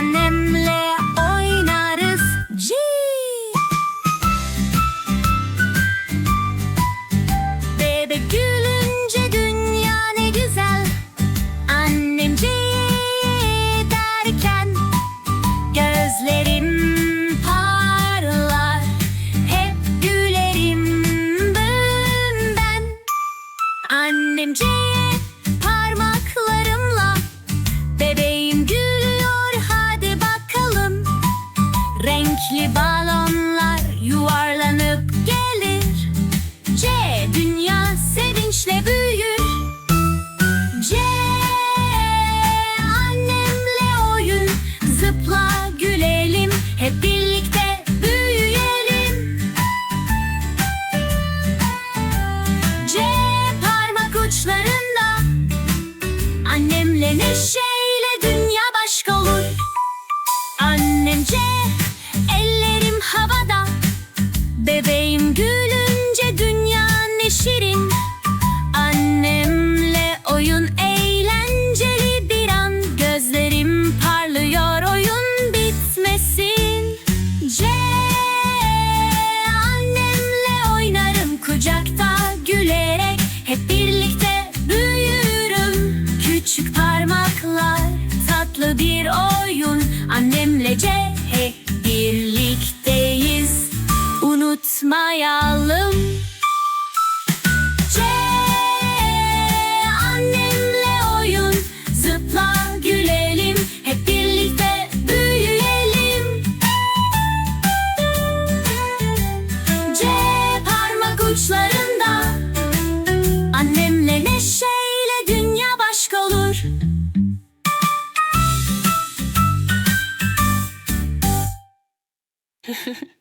Annemle oynarız. C Bebek gülünce dünya ne güzel. Annem C derken Gözlerim parlar. Hep gülerim ben. Annem C Renkli balonlar yuvarlanıp gelir. C dünya sevinçle büyür. C annemle oyun. Zıpla gülelim hep birlikte büyüyelim. C parmak uçlarında. Annemle neşeyle dünya başka olur. Annemce ellerim Bebeğim gülünce dünya ne şirin. Annemle oyun eğlenceli. Bir an Gözlerim parlıyor oyun bitmesin. C Annemle oynarım kucakta gülerek Hep birlikte büyürüm. Küçük parmaklar tatlı bir oyun. Annemle C Unutmayalım C Annemle oyun. Zıpla gülelim. Hep birlikte büyüyelim. C parmak uçlarında. Annemle neşeyle dünya başka olur